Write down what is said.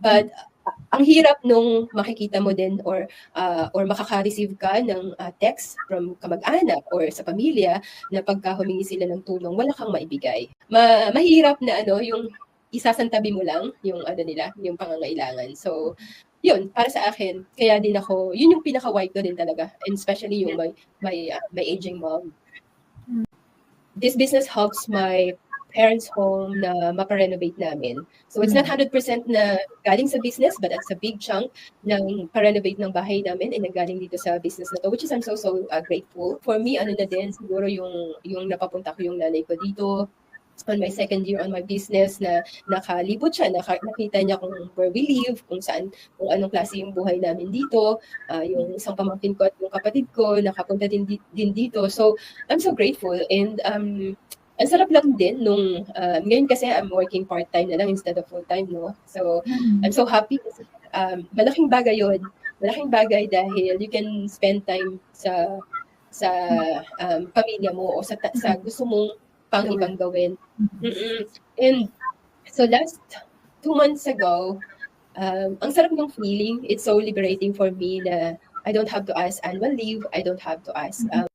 But uh, ang hirap nung makikita mo din or uh, or makaka-receive ka ng uh, text from kamag-anak or sa pamilya na pagka humingi sila ng tulong, wala kang maibigay. Ma mahirap na ano, yung isasantabi mo lang yung ano nila, yung pangangailangan. So, yun, para sa akin, kaya din ako, yun yung pinaka-white ko din talaga. And especially yung my, my, uh, my aging mom. This business helps my parents' home na maparenovate namin. So it's not 100% na galing sa business, but it's a big chunk ng parenovate ng bahay namin and nagaling dito sa business na to, which is I'm so, so uh, grateful. For me, ano na din, siguro yung, yung napapunta ko yung nanay ko dito, on my second year on my business na nakalibot siya, naka, nakita niya kung where we live, kung saan, kung anong klase yung buhay namin dito, uh, yung isang pamangkin ko at yung kapatid ko, nakapunta din, din dito. So, I'm so grateful and um, ang sarap lang din nung, uh, ngayon kasi I'm working part-time na lang instead of full-time, no? So, mm-hmm. I'm so happy kasi um, malaking bagay yon Malaking bagay dahil you can spend time sa sa um, pamilya mo o sa, sa gusto mong pang ibang gawin. Mm-mm. And so last two months ago, um, ang sarap ng feeling. It's so liberating for me na I don't have to ask annual leave. I don't have to ask um,